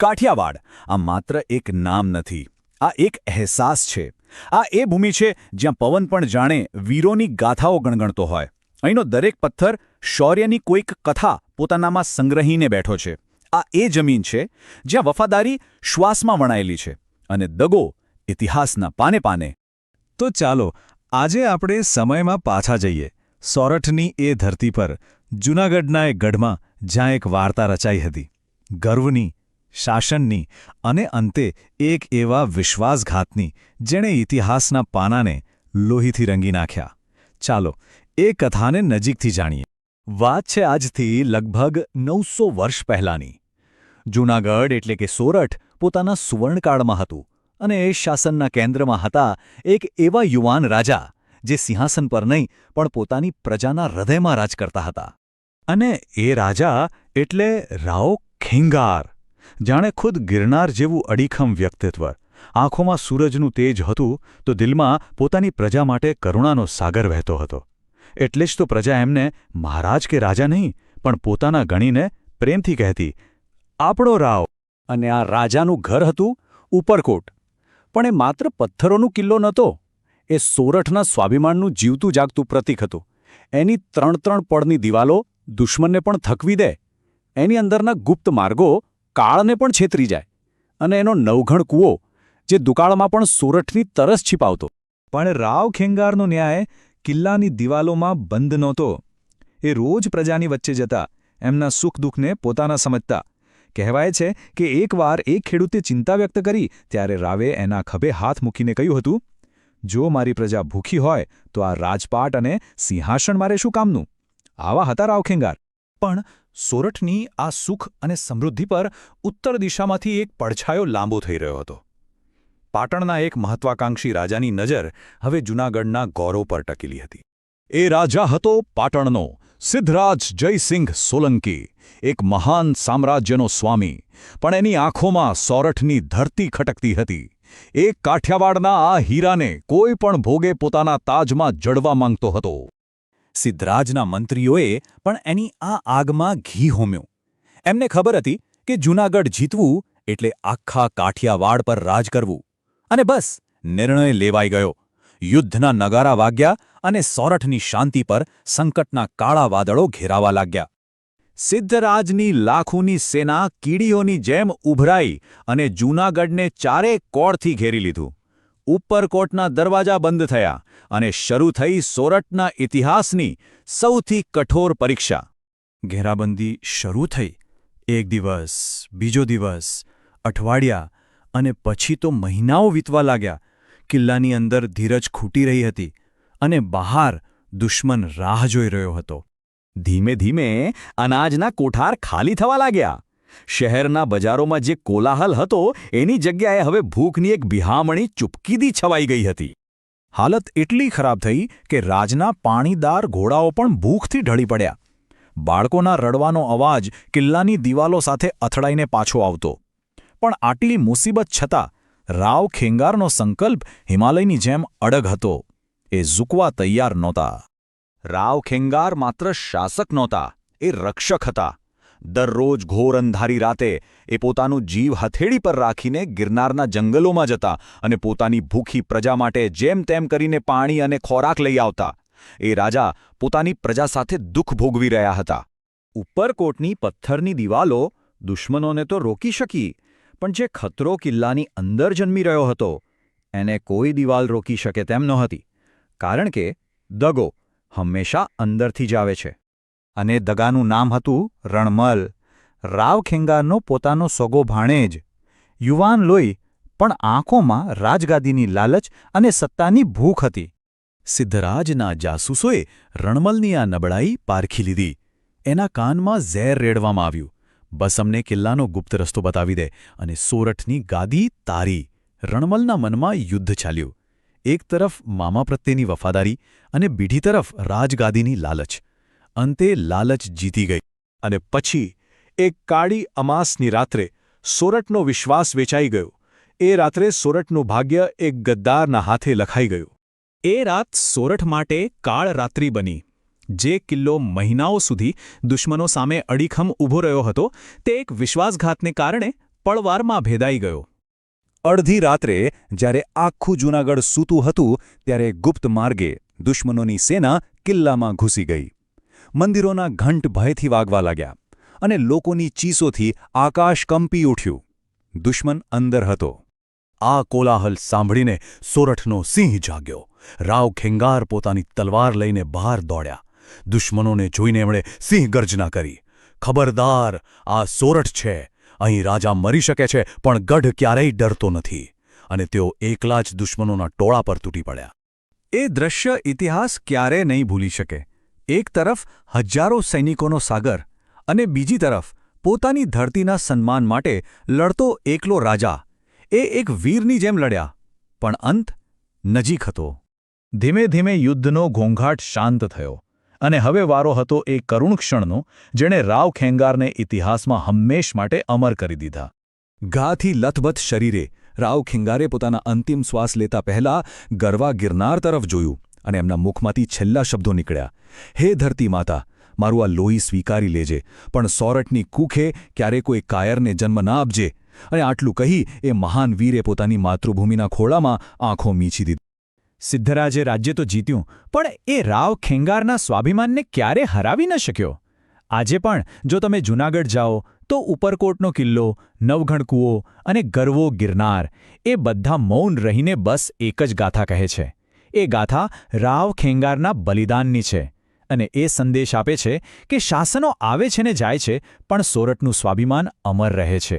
કાઠિયાવાડ. આ માત્ર એક નામ નથી, આ એક અહેસાસ છે. આ એ ભૂમિ છે જ્યાં પવન પણ જાણે વીરોની ગાથાઓ ગણગણતો હોય. અહીંનો દરેક પથ્થર શૌર્યની કોઈક કથા પોતાનામાં સંગ્રહીને બેઠો છે. આ એ જમીન છે જ્યાં વફાદારી શ્વાસમાં વણાયેલી છે અને દગો ઇતિહાસના પાને પાને. તો ચાલો, આજે આપણે સમયમાં પાછા જઈએ. સોરઠની એ ધરતી પર, જૂનાગઢના એ ગઢમાં, જ્યાં એક વાર્તા રચાઈ હતી. ગર્વની શાસનની અને અંતે એક એવા વિશ્વાસઘાતની જેણે ઇતિહાસના પાનાને લોહીથી રંગી નાખ્યા. ચાલો, એ કથાને નજીકથી જાણીએ. વાત છે આજથી લગભગ નવસો વર્ષ પહેલાંની. જૂનાગઢ એટલે કે સોરઠ પોતાના સુવર્ણકાળમાં હતું અને એ શાસનના કેન્દ્રમાં હતા એક એવા યુવાન રાજા જે સિંહાસન પર નહીં, પણ પોતાની પ્રજાના હૃદયમાં રાજ કરતા હતા. અને એ રાજા એટલે રાઓ ખેંગાર. જાણે ખુદ ગિરનાર જેવું અડીખમ વ્યક્તિત્વ. આંખોમાં સૂરજનું તેજ હતું તો દિલમાં પોતાની પ્રજા માટે કરુણાનો સાગર વહેતો હતો. એટલે જ તો પ્રજા એમને મહારાજ કે રાજા નહીં, પણ પોતાના ગણીને પ્રેમથી કહેતી, આપણો રાવ. અને આ રાજાનું ઘર હતું ઉપરકોટ. પણ એ માત્ર પથ્થરોનું કિલ્લો નહોતો. એ સોરઠના સ્વાભિમાનનું જીવતું જાગતું પ્રતીક હતું. એની ત્રણ ત્રણ પડની દિવાલો દુશ્મનને પણ થકવી દે. એની અંદરના ગુપ્ત માર્ગો કાળને પણ છેતરી જાય અને એનો નવઘણ કૂવો જે દુકાળમાં પણ સોરઠની તરસ છીપાવતો. પણ રાવ ખેંગારનો ન્યાય કિલ્લાની દિવાલોમાં બંધ નહોતો. એ રોજ પ્રજાની વચ્ચે જતા એમના સુખ દુઃખને પોતાના સમજતા. કહેવાય છે કે એકવાર એક ખેડૂતે ચિંતા વ્યક્ત કરી ત્યારે રાવે એના ખભે હાથ મૂકીને કહ્યું હતું, જો મારી પ્રજા ભૂખી હોય તો આ રાજપાટ અને સિંહાસન મારે શું કામનું? આવા હતા રાવ ખેંગાર. પણ સોરઠની આ સુખ અને સમૃદ્ધિ પર ઉત્તર દિશામાંથી એક પડછાયો લાંબો થઈ રહ્યો હતો. પાટણના એક મહત્વાકાંક્ષી રાજાની નજર હવે જૂનાગઢના ગૌરવ પર ટકેલી હતી. એ રાજા હતો પાટણનો સિદ્ધરાજ જયસિંહ સોલંકી, એક મહાન સામ્રાજ્યનો સ્વામી, પણ એની આંખોમાં સોરઠની ધરતી ખટકતી હતી. એ કાઠિયાવાડના આ હીરાને કોઈ પણ ભોગે પોતાના તાજમાં જડવા માંગતો હતો. સિદ્ધરાજના મંત્રીઓએ પણ એની આ આગમાં ઘી હોમ્યું. એમને ખબર હતી કે જૂનાગઢ જીતવું એટલે આખા કાઠિયાવાડ પર રાજ કરવું. અને બસ, નિર્ણય લેવાઈ ગયો. યુદ્ધના નગારા વાગ્યા અને સોરઠની શાંતિ પર સંકટના કાળા વાદળો ઘેરાવા લાગ્યા. સિદ્ધરાજની લાખોની સેના કીડીઓની જેમ ઉભરાઈ અને જૂનાગઢને ચારે કોળથી ઘેરી લીધું. ઉપરકોટના દરવાજા બંધ થયા અને શરૂ થઈ સોરઠના ઇતિહાસની સૌથી કઠોર પરીક્ષા. ઘેરાબંધી શરૂ થઈ. એક દિવસ, બીજો દિવસ, અઠવાડિયા અને પછી તો મહિનાઓ વીતવા લાગ્યા. કિલ્લાની અંદર ધીરજ ખૂટી રહી હતી અને બહાર દુશ્મન રાહ જોઈ રહ્યો હતો. ધીમે ધીમે અનાજના કોઠાર ખાલી થવા લાગ્યા. શહેરના બજારોમાં જે કોલાહલ હતો, એની જગ્યાએ હવે ભૂખની એક બિહામણી ચૂપકીદી છવાઈ ગઈ હતી. હાલત એટલી ખરાબ થઈ કે રાજના પાણીદાર ઘોડાઓ પણ ભૂખથી ઢળી પડ્યા. બાળકોના રડવાનો અવાજ કિલ્લાની દિવાલો સાથે અથડાઈને પાછો આવતો. પણ આટલી મુસીબત છતાં, રાવ ખેંગારનો સંકલ્પ હિમાલયની જેમ અડગ હતો. એ ઝૂકવા તૈયાર નહોતા. રાવ ખેંગાર માત્ર શાસક નહોતા, એ રક્ષક હતા. દરરોજ ઘોર અંધારી રાતે એ પોતાનું જીવ હથેળી પર રાખીને ગિરનારના જંગલોમાં જતા અને પોતાની ભૂખી પ્રજા માટે જેમ તેમ કરીને પાણી અને ખોરાક લઈ આવતા. એ રાજા પોતાની પ્રજા સાથે દુઃખ ભોગવી રહ્યા હતા. ઉપરકોટની પથ્થરની દિવાલો દુશ્મનોને તો રોકી શકી, પણ જે ખતરો કિલ્લાની અંદર જન્મી રહ્યો હતો, એને કોઈ દિવાલ રોકી શકે તેમ નહોતી, કારણ કે દગો હંમેશા અંદરથી જ આવે છે. અને દગાનું નામ હતું રણમલ. રાવ ખેંગારનો પોતાનો સગો ભાણેજ. યુવાન લોહી, પણ આંખોમાં રાજગાદીની લાલચ અને સત્તાની ભૂખ હતી. સિદ્ધરાજના જાસૂસોએ રણમલની આ નબળાઈ પારખી લીધી. એના કાનમાં ઝેર રેડવામાં આવ્યું. બસ અમને કિલ્લાનો ગુપ્ત રસ્તો બતાવી દે અને સોરઠની ગાદી તારી. રણમલના મનમાં યુદ્ધ ચાલ્યું. એક તરફ મામા પ્રત્યેની વફાદારી અને બીજી તરફ રાજગાદીની લાલચ. અંતે લાલચ જીતી ગઈ અને પછી એક કાળી અમાસની રાત્રે સોરઠનો વિશ્વાસ વેચાઈ ગયો. એ રાત્રે સોરઠનું ભાગ્ય એક ગદ્દારના હાથે લખાઈ ગયું. એ રાત સોરઠ માટે કાળ રાત્રિ બની. જે કિલ્લો મહિનાઓ સુધી દુશ્મનો સામે અડીખમ ઊભો રહ્યો હતો, તે એક વિશ્વાસઘાતને કારણે પળવારમાં ભેદાઈ ગયો. અડધી રાત્રે જ્યારે આખું જૂનાગઢ સૂતું હતું, ત્યારે ગુપ્ત માર્ગે દુશ્મનોની સેના કિલ્લામાં ઘૂસી ગઈ. મંદિરોના ઘંટ ભયથી વાગવા લાગ્યા અને લોકોની ચીસોથી આકાશ કંપી ઉઠ્યું. દુશ્મન અંદર હતો. આ કોલાહલ સાંભળીને સોરઠનો સિંહ જાગ્યો. રાવ ખેંગાર પોતાની તલવાર લઈને બહાર દોડ્યા. દુશ્મનોને જોઈને એમણે સિંહ ગર્જના કરી. ખબરદાર, આ સોરઠ છે. અહીં રાજા મરી શકે છે, પણ ગઢ ક્યારેય ડરતો નથી. અને તેઓ એકલા જ દુશ્મનોના ટોળા પર તૂટી પડ્યા. એ દ્રશ્ય ઇતિહાસ ક્યારે નહીં ભૂલી શકે? એક તરફ હજારો સૈનિકોનો સાગર અને બીજી તરફ પોતાની ધરતીના સન્માન માટે લડતો એકલો રાજા. એ એક વીરની જેમ લડ્યા, પણ અંત નજીક હતો. ધીમે ધીમે યુદ્ધનો ઘોંઘાટ શાંત થયો અને હવે વારો હતો એ કરુણ ક્ષણનો, જેણે રાવ ખેંગારને ઇતિહાસમાં હંમેશ માટે અમર કરી દીધા. ઘાથી લથબથ શરીરે રાવ ખેંગારે પોતાના અંતિમ શ્વાસ લેતા પહેલા ગરવા ગિરનાર તરફ જોયું. અને એમના મુખમાંથી છેલ્લા શબ્દો નીકળ્યા, હે ધરતી માતા, મારું આ લોહી સ્વીકારી લેજે, પણ સોરઠની કૂખે ક્યારે કોઈ કાયરને જન્મ ના આપજે. અને આટલું કહી એ મહાન વીરે પોતાની માતૃભૂમિના ખોળામાં આંખો મીછી દીધી. સિદ્ધરાજે રાજ્ય તો જીત્યું, પણ એ રાવ ખેંગારના સ્વાભિમાનને ક્યારે હરાવી ન શક્યો? આજે પણ જો તમે જૂનાગઢ જાઓ, તો ઉપરકોટનો કિલ્લો નવઘણ કૂવો અને ગરવો ગિરનાર, એ બધા મૌન રહીને બસ એક જ ગાથા કહે છે. એ ગાથા રાવ ખેંગારના બલિદાનની છે અને એ સંદેશ આપે છે કે શાસનો આવે છે ને જાય છે, પણ સોરઠનું સ્વાભિમાન અમર રહે છે.